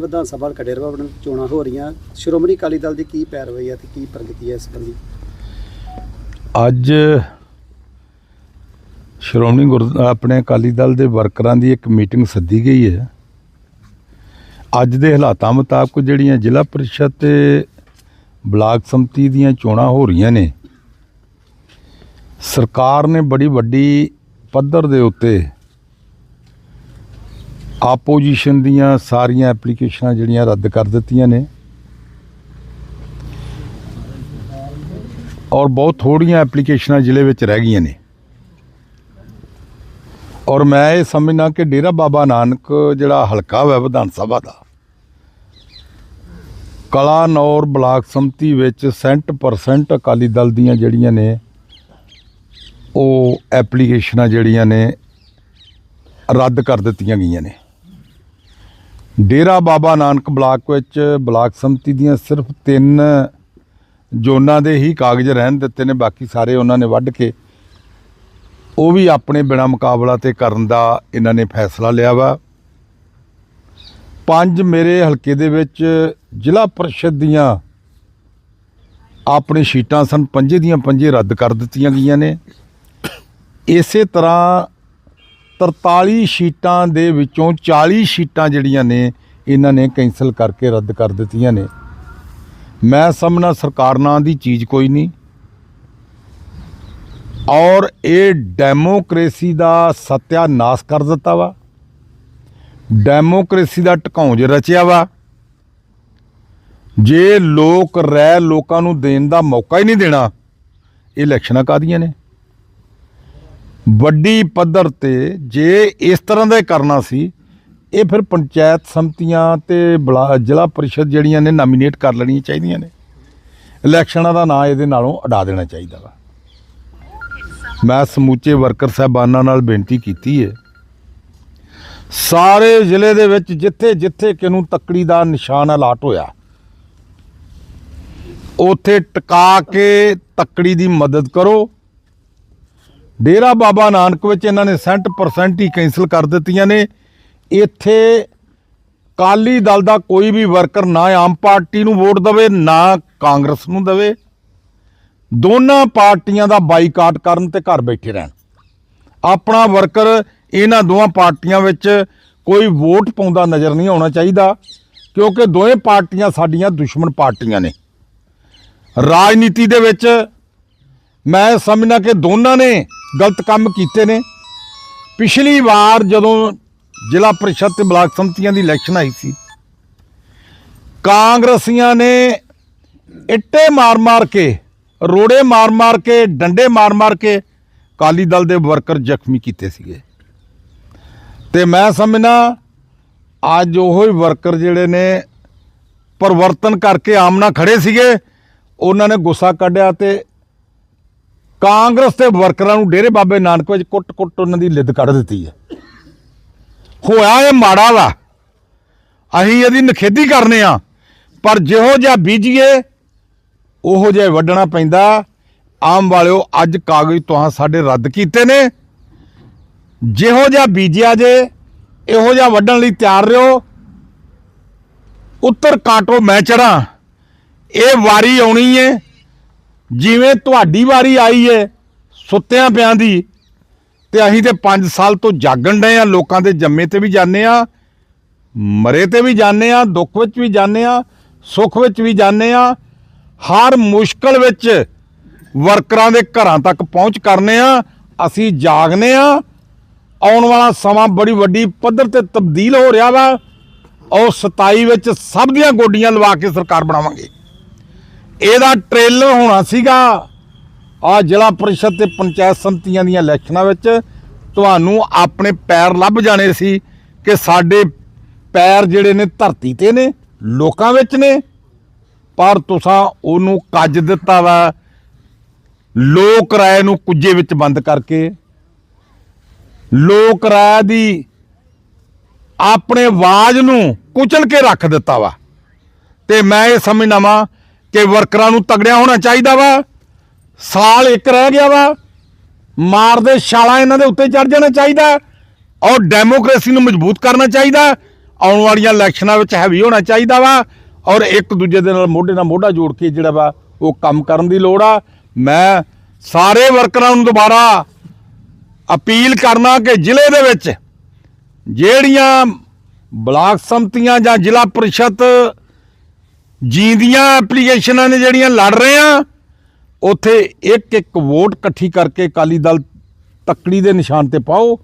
ਵਿਧਾਨ ਸਭਾ ਕਡੇਰਵਾ ਬਣ ਚੋਣਾਂ ਹੋ ਰਹੀਆਂ। ਸ਼੍ਰੋਮਣੀ ਅਕਾਲੀ ਦਲ ਦੀ ਕੀ ਪੈਰਵਾਈ ਹੈ ਤੇ ਕੀ ਪ੍ਰਗਤੀ ਹੈ ਇਸ ਸੰਬੰਧੀ? ਅੱਜ ਸ਼੍ਰੋਮਣੀ ਗੁਰ ਆਪਣੇ ਅਕਾਲੀ ਦਲ ਦੇ ਵਰਕਰਾਂ ਦੀ ਇੱਕ ਮੀਟਿੰਗ ਸੱਦੀ ਗਈ ਹੈ। ਅੱਜ ਦੇ ਹਾਲਾਤਾਂ ਮੁਤਾਬਕ ਜਿਹੜੀਆਂ ਜ਼ਿਲ੍ਹਾ ਪਰਿਸ਼ਦ ਤੇ ਬਲਾਕ ਸੰਮਤੀ ਦੀਆਂ ਚੋਣਾਂ ਹੋ ਰਹੀਆਂ ਨੇ, ਸਰਕਾਰ ਨੇ ਬੜੀ ਵੱਡੀ ਪੱਧਰ ਦੇ ਉੱਤੇ ਆਪੋਜੀਸ਼ਨ ਦੀਆਂ ਸਾਰੀਆਂ ਐਪਲੀਕੇਸ਼ਨਾਂ ਜਿਹੜੀਆਂ ਰੱਦ ਕਰ ਦਿੱਤੀਆਂ ਨੇ। ਔਰ ਬਹੁਤ ਥੋੜੀਆਂ ਐਪਲੀਕੇਸ਼ਨਾਂ ਜ਼ਿਲ੍ਹੇ ਵਿੱਚ ਰਹਿ ਗਈਆਂ ਨੇ। ਔਰ ਮੈਂ ਇਹ ਸਮਝਣਾ ਕਿ ਡੇਰਾ ਬਾਬਾ ਨਾਨਕ ਜਿਹੜਾ ਹਲਕਾ ਹੈ ਵਿਧਾਨ ਸਭਾ ਦਾ ਕਲਾਨੌਰ ਬਲਾਕ ਸੰਮਤੀ ਵਿੱਚ 60% ਅਕਾਲੀ ਦਲ ਦੀਆਂ ਜਿਹੜੀਆਂ ਨੇ, ਉਹ ਐਪਲੀਕੇਸ਼ਨਾਂ ਜਿਹੜੀਆਂ ਨੇ ਰੱਦ ਕਰ ਦਿੱਤੀਆਂ ਗਈਆਂ ਨੇ। ਡੇਰਾ ਬਾਬਾ ਨਾਨਕ ਬਲਾਕ ਵਿੱਚ ਬਲਾਕ ਸੰਮਤੀ ਦੀਆਂ ਸਿਰਫ ਤਿੰਨ ਜੋਨਾਂ ਦੇ ਹੀ ਕਾਗਜ਼ ਰਹਿਣ ਦਿੱਤੇ ਨੇ, ਬਾਕੀ ਸਾਰੇ ਉਹਨਾਂ ਨੇ ਵੱਢ ਕੇ ਉਹ ਵੀ ਆਪਣੇ ਬਿਨਾ ਮੁਕਾਬਲਾ ਤੇ ਕਰਨ ਦਾ ਇਹਨਾਂ ਨੇ ਫੈਸਲਾ ਲਿਆ ਵਾ। ਪੰਜ ਮੇਰੇ ਹਲਕੇ ਦੇ ਵਿੱਚ ਜ਼ਿਲ੍ਹਾ ਪਰਿਸ਼ਦ ਦੀਆਂ ਆਪਣੇ ਸ਼ੀਟਾਂ ਸਨ, ਪੰਜੇ ਦੀਆਂ ਪੰਜੇ ਰੱਦ ਕਰ ਦਿੱਤੀਆਂ ਗਈਆਂ ਨੇ। ਇਸੇ ਤਰ੍ਹਾਂ 43 ਸ਼ੀਟਾਂ ਦੇ ਵਿੱਚੋਂ 40 ਸ਼ੀਟਾਂ ਜਿਹੜੀਆਂ ਨੇ, ਇਹਨਾਂ ਨੇ ਕੈਂਸਲ ਕਰਕੇ ਰੱਦ ਕਰ ਦਿੱਤੀਆਂ ਨੇ। ਮੈਂ ਸਮਝਣਾ ਸਰਕਾਰ ਨਾਂ ਦੀ ਚੀਜ਼ ਕੋਈ ਨਹੀਂ। ਔਰ ਇਹ ਡੈਮੋਕ੍ਰੇਸੀ ਦਾ ਸਤਿਆਨਾਸ਼ ਕਰ ਦਿੱਤਾ ਵਾ। ਡੈਮੋਕ੍ਰੇਸੀ ਦਾ ਢਕਾਉਂਜ ਰਚਿਆ ਵਾ। ਜੇ ਲੋਕ ਰਹਿ ਲੋਕਾਂ ਨੂੰ ਦੇਣ ਦਾ ਮੌਕਾ ਹੀ ਨਹੀਂ ਦੇਣਾ, ਇਹ ਇਲੈਕਸ਼ਨਾਂ ਕਾਦੀਆਂ ਨੇ? ਵੱਡੀ ਪੱਧਰ ਤੇ ਜੇ ਇਸ ਤਰ੍ਹਾਂ ਦਾ ਕਰਨਾ ਸੀ, ਇਹ ਫਿਰ ਪੰਚਾਇਤ ਸੰਮਤੀਆਂ ਤੇ ਬਲਾ- ਜ਼ਿਲ੍ਹਾ ਪਰਿਸ਼ਦ ਜਿਹੜੀਆਂ ਨੇ ਨਾਮੀਨੇਟ ਕਰ ਲੈਣੀਆਂ ਚਾਹੀਦੀਆਂ ਨੇ। ਇਲੈਕਸ਼ਨਾਂ ਦਾ ਨਾਂ ਇਹਦੇ ਨਾਲੋਂ ਅਡਾ ਦੇਣਾ ਚਾਹੀਦਾ ਵਾ। ਮੈਂ ਸਮੂਚੇ ਵਰਕਰ ਸਾਹਿਬਾਨਾਂ ਨਾਲ ਬੇਨਤੀ ਕੀਤੀ ਹੈ ਸਾਰੇ ਜ਼ਿਲ੍ਹੇ ਦੇ ਵਿੱਚ ਜਿੱਥੇ ਜਿੱਥੇ ਕਿਨੂੰ ਤੱਕੜੀ ਦਾ ਨਿਸ਼ਾਨ ਅਲਾਟ ਹੋਇਆ, ਉਥੇ ਟਿਕਾ ਕੇ ਤੱਕੜੀ ਦੀ ਮਦਦ ਕਰੋ। ਡੇਰਾ ਬਾਬਾ ਨਾਨਕ ਵਿੱਚ ਇਹਨਾਂ ਨੇ 60% ਹੀ ਕੈਂਸਲ ਕਰ ਦਿੱਤੀਆਂ ਨੇ। ਇੱਥੇ ਕਾਲੀ ਦਲ ਦਾ ਕੋਈ ਵੀ ਵਰਕਰ ਨਾ ਆਮ ਪਾਰਟੀ ਨੂੰ ਵੋਟ ਦੇਵੇ, ਨਾ ਕਾਂਗਰਸ ਨੂੰ ਦੇਵੇ। ਦੋਨਾਂ ਪਾਰਟੀਆਂ ਦਾ ਬਾਈਕਾਟ ਕਰਨ ਤੇ ਘਰ ਬੈਠੇ ਰਹਿਣ। ਆਪਣਾ ਵਰਕਰ ਇਹਨਾਂ ਦੋਵਾਂ ਪਾਰਟੀਆਂ ਵਿੱਚ ਕੋਈ ਵੋਟ ਪਾਉਂਦਾ ਨਜ਼ਰ ਨਹੀਂ ਆਉਣਾ ਚਾਹੀਦਾ, ਕਿਉਂਕਿ ਦੋਵੇਂ ਪਾਰਟੀਆਂ ਸਾਡੀਆਂ ਦੁਸ਼ਮਣ ਪਾਰਟੀਆਂ ਨੇ। ਰਾਜਨੀਤੀ ਦੇ ਵਿੱਚ ਮੈਂ ਸਮਝਣਾ ਕਿ ਦੋਨਾਂ ਨੇ ਗਲਤ ਕੰਮ ਕੀਤੇ ਨੇ। ਪਿਛਲੀ ਵਾਰ ਜਦੋਂ ਜ਼ਿਲ੍ਹਾ ਪਰਿਸ਼ਦ ਤੇ ਬਲਾਕ ਸੰਮਤੀਆਂ ਦੀ ਇਲੈਕਸ਼ਨ ਆਈ ਸੀ, ਕਾਂਗਰਸੀਆਂ ਨੇ ਇੱਟੇ ਮਾਰ-ਮਾਰ ਕੇ, ਰੋੜੇ ਮਾਰ-ਮਾਰ ਕੇ, ਡੰਡੇ ਮਾਰ-ਮਾਰ ਕੇ ਕਾਲੀ ਦਲ ਦੇ ਵਰਕਰ ਜ਼ਖਮੀ ਕੀਤੇ ਸੀਗੇ। ਤੇ ਮੈਂ ਸਮਝਣਾ ਅੱਜ ਉਹ ਹੀ ਵਰਕਰ ਜਿਹੜੇ ਨੇ ਪਰਿਵਰਤਨ ਕਰਕੇ ਆਮਨਾ ਖੜੇ ਸੀਗੇ, ਉਹਨਾਂ ਨੇ ਗੁੱਸਾ ਕੱਢਿਆ ਤੇ ਕਾਂਗਰਸ ਦੇ ਵਰਕਰਾਂ ਨੂੰ ਡੇਰੇ ਬਾਬੇ ਨਾਨਕ ਵਿੱਚ ਕੁੱਟ-ਕੁੱਟ ਉਹਨਾਂ ਦੀ ਲਿੱਦ ਕੱਢ ਦਿੱਤੀ ਹੈ। ਹੋਇਆ ਇਹ ਮਾੜਾ ਵਾ। ਅਸੀਂ ਇਹਦੀ ਨਖੇਦੀ ਕਰਨੇ ਆ। ਪਰ ਜਿਹੋ ਜਿਹਾ ਬੀਜੀਏ, ਉਹੋ ਜਿਹਾ ਵੱਢਣਾ ਪੈਂਦਾ। ਆਮ ਵਾਲਿਓ, ਅੱਜ ਕਾਗਜ਼ ਤੁਹਾਂ ਸਾਡੇ ਰੱਦ ਕੀਤੇ ਨੇ। ਜਿਹੋ ਜਿਹਾ ਬੀਜਿਆ ਜੇ, ਇਹੋ ਜਿਹਾ ਵੱਢਣ ਲਈ ਤਿਆਰ ਰਹੋ ਉੱਤਰ ਕਾਟੋ ਮੈਂ ਚੜਾਂ। ਇਹ ਵਾਰੀ ਆਉਣੀ ਏ। ਜਿਵੇਂ ਤੁਹਾਡੀ ਵਾਰੀ ਆਈ ਏ, ਸੁੱਤਿਆਂ ਪਿਆਂ ਦੀ, ਤੇ ਅਸੀਂ ਤੇ 5 ਸਾਲ ਤੋਂ ਜਾਗਣ ਡਏ ਆ, ਲੋਕਾਂ ਦੇ ਜੰਮੇ ਤੇ ਵੀ ਜਾਂਦੇ ਆ, ਮਰੇ ਤੇ ਵੀ ਜਾਂਦੇ ਆ, ਦੁੱਖ ਵਿੱਚ ਵੀ ਜਾਂਦੇ ਆ, ਸੁੱਖ ਵਿੱਚ ਵੀ ਜਾਂਦੇ ਆ, ਹਰ ਮੁਸ਼ਕਲ ਵਿੱਚ ਵਰਕਰਾਂ ਦੇ ਘਰਾਂ ਤੱਕ ਪਹੁੰਚ ਕਰਨੇ ਆ, ਅਸੀਂ ਜਾਗਨੇ ਆ, ਆਉਣ ਵਾਲਾ ਸਮਾਂ ਬੜੀ ਵੱਡੀ ਪੱਧਰ ਤੇ ਤਬਦੀਲ ਹੋ ਰਿਹਾ ਵਾ ਔਰ 27 ਵਿੱਚ ਸਭ ਦੀਆਂ ਗੋਡੀਆਂ ਲਵਾ ਕੇ ਸਰਕਾਰ ਬਣਾਵਾਂਗੇ। ਇਹਦਾ ਟ੍ਰੇਲਰ ਹੋਣਾ ਸੀਗਾ ਆ ਜ਼ਿਲ੍ਹਾ ਪਰਿਸ਼ਦ ਤੇ ਪੰਚਾਇਤ ਸੰਮਤੀਆਂ ਦੀਆਂ ਇਲੈਕਸ਼ਨਾਂ ਵਿੱਚ। ਤੁਹਾਨੂੰ ਆਪਣੇ ਪੈਰ ਲੱਭ ਜਾਣੇ ਸੀ ਕਿ ਸਾਡੇ ਪੈਰ ਜਿਹੜੇ ਨੇ ਧਰਤੀ ਤੇ ਨੇ, ਲੋਕਾਂ ਵਿੱਚ ਨੇ। ਪਰ ਤੁਸੀਂ ਉਹਨੂੰ ਕੱਜ ਦਿੱਤਾ ਵਾ, ਲੋਕ ਰਾਏ ਨੂੰ ਕੁੱਜੇ ਵਿੱਚ ਬੰਦ ਕਰਕੇ। ਲੋਕ ਰਾਏ ਦੀ ਆਪਣੇ ਆਵਾਜ਼ ਨੂੰ ਕੁਚਲ ਕੇ ਰੱਖ ਦਿੱਤਾ ਵਾ। ਤੇ ਮੈਂ ਇਹ ਸਮਝਦਾ ਵਾਂ ਕਿ ਵਰਕਰਾਂ ਨੂੰ ਤਗੜਿਆ ਹੋਣਾ ਚਾਹੀਦਾ ਵਾ। ਸਾਲ ਇੱਕ ਰਹਿ ਗਿਆ ਵਾ। ਮਾਰਦੇ ਛਾਲਾਂ ਇਹਨਾਂ ਦੇ ਉੱਤੇ ਚੜ ਜਾਣਾ ਚਾਹੀਦਾ। ਔਰ ਡੈਮੋਕ੍ਰੇਸੀ ਨੂੰ ਮਜ਼ਬੂਤ ਕਰਨਾ ਚਾਹੀਦਾ। ਆਉਣ ਵਾਲੀਆਂ ਇਲੈਕਸ਼ਨਾਂ ਵਿੱਚ ਹੈਵੀ ਹੋਣਾ ਚਾਹੀਦਾ ਵਾ। ਔਰ ਇੱਕ ਦੂਜੇ ਦੇ ਨਾਲ ਮੋਢੇ ਨਾਲ ਮੋਢਾ ਜੋੜ ਕੇ ਜਿਹੜਾ ਵਾ, ਉਹ ਕੰਮ ਕਰਨ ਦੀ ਲੋੜ ਆ। ਮੈਂ ਸਾਰੇ ਵਰਕਰਾਂ ਨੂੰ ਦੁਬਾਰਾ ਅਪੀਲ ਕਰਨਾ ਕਿ ਜ਼ਿਲ੍ਹੇ ਦੇ ਵਿੱਚ ਜਿਹੜੀਆਂ ਬਲਾਕ ਸੰਮਤੀਆਂ ਜਾਂ ਜ਼ਿਲ੍ਹਾ ਪ੍ਰੀਸ਼ਦ ਜੀਂਦੀਆਂ ਐਪਲੀਕੇਸ਼ਨਾਂ ਨੇ ਜਿਹੜੀਆਂ ਲੜ ਰਹੇ ਆ, ਉੱਥੇ ਇੱਕ ਇੱਕ ਵੋਟ ਇਕੱਠੀ ਕਰਕੇ ਅਕਾਲੀ ਦਲ ਤੱਕੜੀ ਦੇ ਨਿਸ਼ਾਨ ਤੇ ਪਾਓ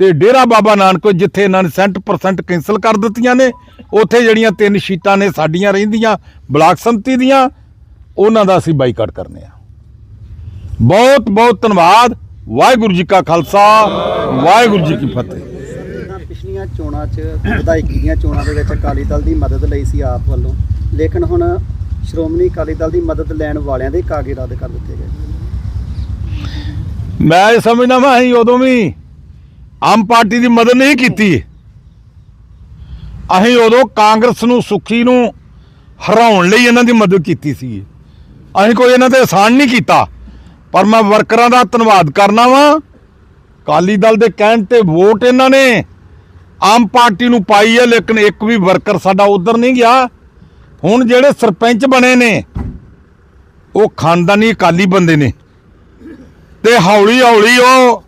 ਤੇ ਡੇਰਾ ਬਾਬਾ ਨਾਨਕ, ਜਿੱਥੇ ਇਹਨਾਂ ਨੇ 100% ਕੈਂਸਲ ਕਰ ਦਿੱਤੀਆਂ ਨੇ, ਉੱਥੇ ਜਿਹੜੀਆਂ ਤਿੰਨ ਸ਼ੀਟਾਂ ਨੇ ਸਾਡੀਆਂ ਰਹਿੰਦੀਆਂ, ਬਲਾਕ ਸੰਮਤੀ ਦੀਆਂ, ਉਹਨਾਂ ਦਾ ਅਸੀਂ ਬਾਈਕਾਟ ਕਰਨੇ ਆ। ਬਹੁਤ ਬਹੁਤ ਧੰਨਵਾਦ, ਵਾਹਿਗੁਰੂ ਜੀ ਕਾ ਖਾਲਸਾ, ਵਾਹਿਗੁਰੂ ਜੀ ਕੀ ਫਤਿਹ। ਪਿਛਲੀਆਂ ਚੋਣਾਂ 'ਚ, ਵਿਧਾਇਕੀ ਦੀਆਂ ਚੋਣਾਂ ਦੇ ਵਿੱਚ ਅਕਾਲੀ ਦਲ ਦੀ ਮਦਦ ਲਈ ਸੀ ਆਪ ਵੱਲੋਂ। ਲੇਕਿਨ ਹੁਣ ਸ਼੍ਰੋਮਣੀ ਅਕਾਲੀ ਦਲ ਦੀ ਮਦਦ ਲੈਣ ਵਾਲਿਆਂ ਦੇ ਕਾਗਜ਼ ਰੱਦ ਕਰ ਦਿੱਤੇ ਗਏ। ਮੈਂ ਇਹ ਸਮਝਦਾ ਮੈਂ ਅਸੀਂ ਉਦੋਂ ਵੀ ਆਮ ਪਾਰਟੀ ਦੀ ਮਦਦ ਨਹੀਂ ਕੀਤੀ। ਅਸੀਂ ਉਦੋਂ ਕਾਂਗਰਸ ਨੂੰ, ਸੁਖੀ ਨੂੰ ਹਰਾਉਣ ਲਈ ਇਹਨਾਂ ਦੀ ਮਦਦ ਕੀਤੀ ਸੀ। ਅਸੀਂ ਕੋਈ ਇਹਨਾਂ ਤੇ ਆਸਾਨ ਨਹੀਂ ਕੀਤਾ। ਪਰ ਮੈਂ ਵਰਕਰਾਂ ਦਾ ਧੰਨਵਾਦ ਕਰਨਾ ਵਾਂ। ਕਾਲੀ ਦਲ ਦੇ ਕਹਿਣ ਤੇ ਵੋਟ ਇਹਨਾਂ ਨੇ ਆਮ ਪਾਰਟੀ ਨੂੰ ਪਾਈ ਹੈ ਲੇਕਿਨ ਇੱਕ ਵੀ ਵਰਕਰ ਸਾਡਾ ਉਧਰ ਨਹੀਂ ਗਿਆ। ਹੁਣ ਜਿਹੜੇ ਸਰਪੰਚ ਬਣੇ ਨੇ, ਉਹ ਖਾਨਦਾਨੀ ਅਕਾਲੀ ਬੰਦੇ ਨੇ। ਤੇ ਹੌਲੀ ਹੌਲੀ ਉਹ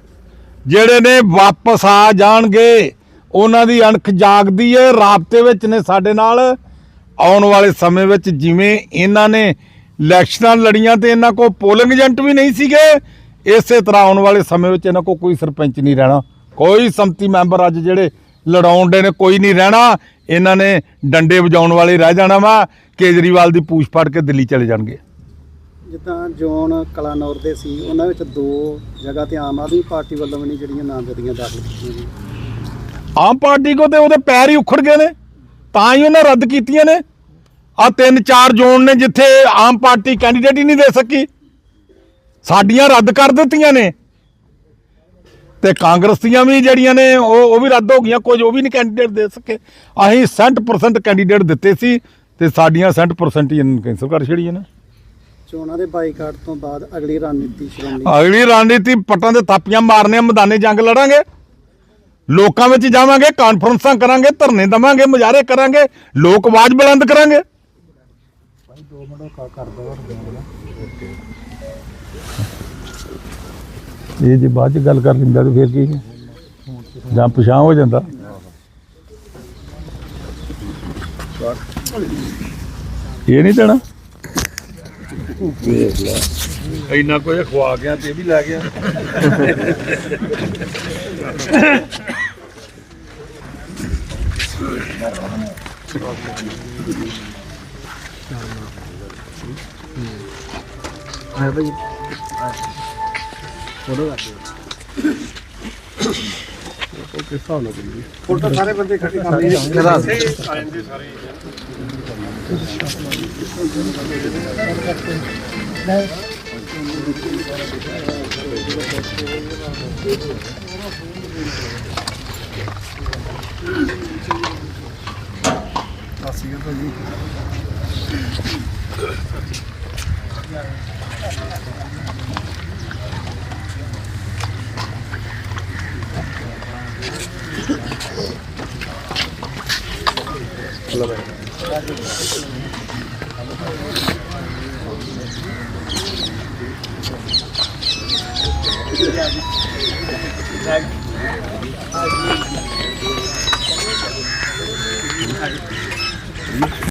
ਜਿਹੜੇ ਨੇ ਵਾਪਸ ਆ ਜਾਣਗੇ, ਉਹਨਾਂ ਦੀ ਅਣਖ ਜਾਗਦੀ ਏ, ਰਾਬਤੇ ਵਿੱਚ ਨੇ ਸਾਡੇ ਨਾਲ। ਆਉਣ ਵਾਲੇ ਸਮੇਂ ਵਿੱਚ ਜਿਵੇਂ ਇਹਨਾਂ ਨੇ ਇਲੈਕਸ਼ਨਾਂ ਲੜੀਆਂ ਤੇ ਇਹਨਾਂ ਕੋਲ ਪੋਲਿੰਗ ਏਜੰਟ ਵੀ ਨਹੀਂ ਸੀਗੇ, ਇਸੇ ਤਰ੍ਹਾਂ ਆਉਣ ਵਾਲੇ ਸਮੇਂ ਵਿੱਚ ਇਹਨਾਂ ਕੋਲ ਕੋਈ ਸਰਪੰਚ ਨਹੀਂ ਰਹਿਣਾ। ਕੋਈ ਸੰਮਤੀ ਮੈਂਬਰ ਅੱਜ ਜਿਹੜੇ ਲੜਾਉਣ ਦੇ ਨੇ ਕੋਈ ਨਹੀਂ ਰਹਿਣਾ। ਇਹਨਾਂ ਨੇ ਡੰਡੇ ਵਜਾਉਣ ਵਾਲੇ ਰਹਿ ਜਾਣਾ ਵਾ ਕੇਜਰੀਵਾਲ ਦੀ ਪੂਛ ਫੜ ਕੇ ਦਿੱਲੀ ਚਲੇ ਜਾਣਗੇ। ਜਿੱਦਾਂ ਜੋਨ ਕਲਾਨੌਰ ਦੇ ਸੀ ਉਹਨਾਂ ਵਿੱਚ ਦੋ ਜਗ੍ਹਾ ਤੇ ਆਮ ਆਦਮੀ ਪਾਰਟੀ ਵੱਲੋਂ ਵੀ ਨਹੀਂ ਜਿਹੜੀਆਂ ਨਾਮਜ਼ਦਗੀਆਂ ਦਾਖਲ ਕੀਤੀਆਂ ਗਈਆਂ। ਆਮ ਪਾਰਟੀ ਕੋ ਤੇ ਉਹਦੇ ਪੈਰ ਹੀ ਉਖੜ ਗਏ ਨੇ ਤਾਂ ਹੀ ਉਹਨਾਂ ਰੱਦ ਕੀਤੀਆਂ ਨੇ। ਆ ਤਿੰਨ ਚਾਰ ਜ਼ੋਨ ਨੇ ਜਿੱਥੇ ਆਮ ਪਾਰਟੀ ਕੈਂਡੀਡੇਟ ਹੀ ਨਹੀਂ ਦੇ ਸਕੀ। ਸਾਡੀਆਂ ਰੱਦ ਕਰ ਦਿੱਤੀਆਂ ਨੇ। ਤੇ ਕਾਂਗਰਸ ਦੀਆਂ ਵੀ ਜਿਹੜੀਆਂ ਨੇ ਉਹ ਉਹ ਵੀ ਰੱਦ ਹੋ ਗਈਆਂ ਕੁਝ ਉਹ ਵੀ ਨਹੀਂ ਕੈਂਡੀਡੇਟ ਦੇ ਸਕੇ। ਅਸੀਂ 60% ਕੈਂਡੀਡੇਟ ਦਿੱਤੇ ਸੀ ਤੇ ਸਾਡੀਆਂ 60% ਹੀ ਕੈਂਸਲ ਕਰ ਛੜੀਆਂ ਨੇ। ਚੋਣਾਂ ਦੇ ਬਾਈਕਾਟ ਤੋਂ ਬਾਅਦ ਅਗਲੀ ਰਣਨੀਤੀ ਸ਼੍ਰੋਮਣੀ ਅਗਲੀ ਰਣਨੀਤੀ ਪੱਟਾਂ ਦੇ ਥਾਪੀਆਂ ਮਾਰਨੇ ਮੈਦਾਨੇ ਜੰਗ ਲੜਾਂਗੇ। ਲੋਕਾਂ ਵਿੱਚ ਜਾਵਾਂਗੇ ਕਾਨਫਰੰਸਾਂ ਕਰਾਂਗੇ ਧਰਨੇ ਦਵਾਂਗੇ ਮੁਜ਼ਾਹਰੇ ਕਰਾਂਗੇ ਲੋਕ ਆਵਾਜ਼ ਬੁਲੰਦ ਕਰਾਂਗੇ। ਇਹ ਜੇ ਬਾਅਦ ਚ ਗੱਲ ਕਰ ਲੈਂਦਾ ਤੇ ਫਿਰ ਕੀ? ਹੈ? ਜਾਂ ਪਛਾਣ ਹੋ ਜਾਂਦਾ। ਇਹ ਨਹੀਂ ਦੇਣਾ। ਇੰਨਾ ਕੁਝ ਖਵਾ ਗਿਆ ਤੇ ਇਹ ਵੀ ਲੈ ਗਿਆ। ਫੋਟੋ ਕਰ ਦਿਓ। ਉਹ ਕਿਸ ਹਿਸਾਬ ਨਾਲ ਕਰੀਏ ਫੋਟੋ ਸਾਰੇ ਬੰਦੇ ਇਕੱਠੇ ਕਰ ਲਈਏ ਕਰਾ ਦੇ ਸਾਰੇ ਆਸੀਆ ਤਾਂ ਜੀ Pula bem.